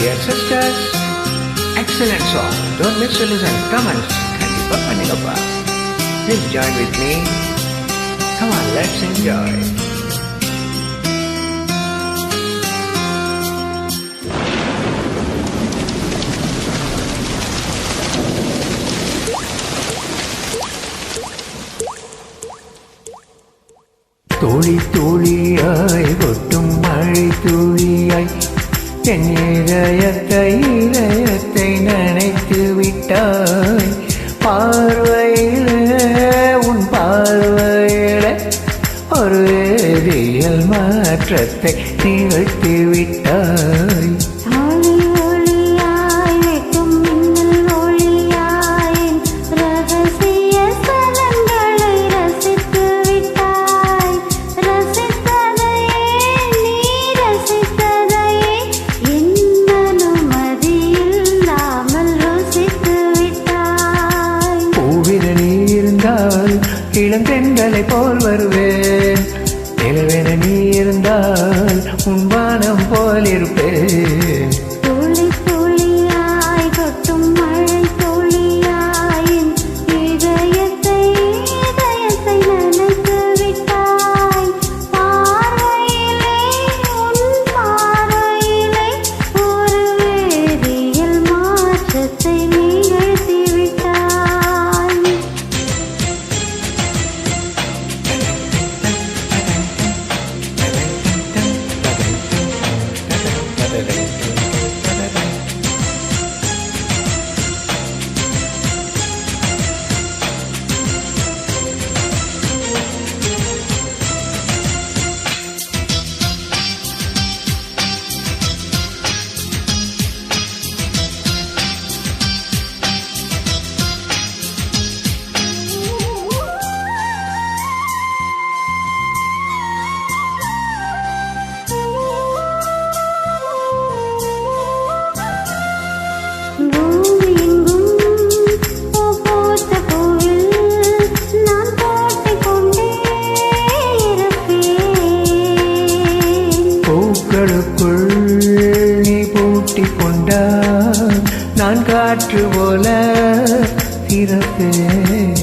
Dear sisters, excellent song. Don't miss to listen. Comments can be perpendicular. Please join with me. Come on, let's enjoy. തോളി തോളിയായി ഒട്ടും മഴ തുളിയായി என் இதயத்தை இதயத்தை நினைத்து விட்டாய். பார்வையில் உன் பார்வையில் ஒரு வேதியியல் மாற்றத்தை நிகழ்த்தி விட்டாய். இளந்தெண்களை போல் வருவேன். நிலவென நீ இருந்தால் உன் வானம் போல் இருப்பேன். பூக்களுக்குள் நீ பூட்டிக் கொண்டால் நான் காற்று போல வாழ்கிறேன்.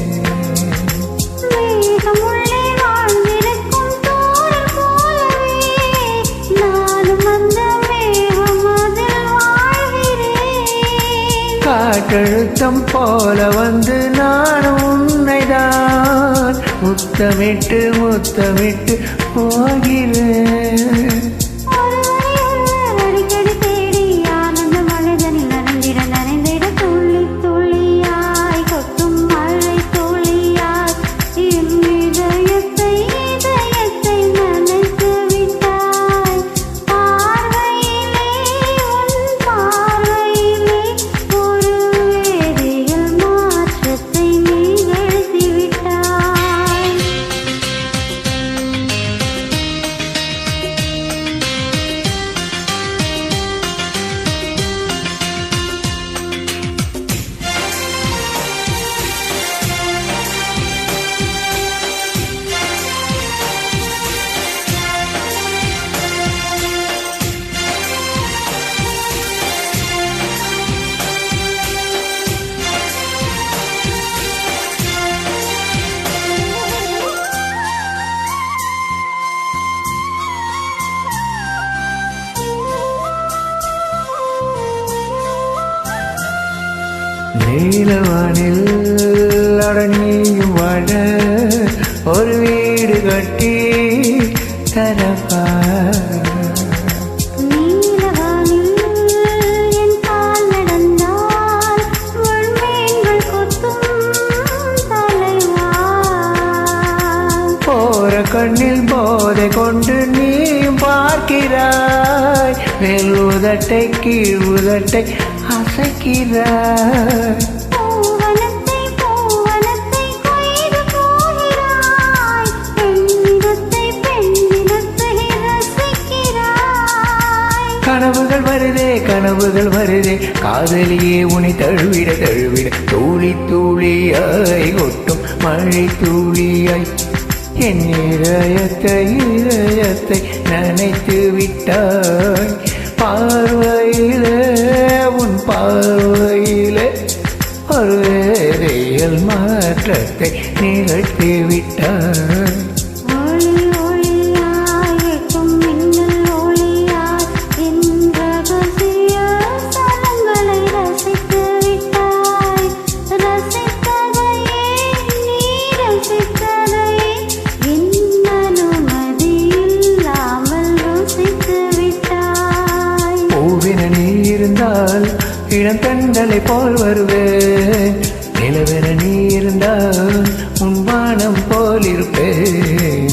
காற்றழுத்தம் போல வந்து நானும் உன்னைதான் முத்தமிட்டு முத்தமிட்டு போகிறேன். நீலவானில் அடங்கியும் வாழ ஒரு வீடு கட்டி தரப்பா. கண்ணில் போதை கொண்டு நீயும் பார்க்கிறாய். மேல் உதட்டை கீழ் உதட்டை ரசிக்கிறாய். கனவுகள் வருதே கனவுகள் வருதே. காதலியே உனை தழுவிட தழுவிட. தூளி தூளியாய் கொட்டும் மழை தூளியாய். என் இதயத்தை இதயத்தை நினைத்து விட்டாய். பார்வையிலே உலகத்தை நிகழ்த்தி விட்டார். இருந்தால் இளம் பெண்களை போல் வருவேன். நிலவென நீ இருந்தால் உன் வானம் போலிருப்பேன்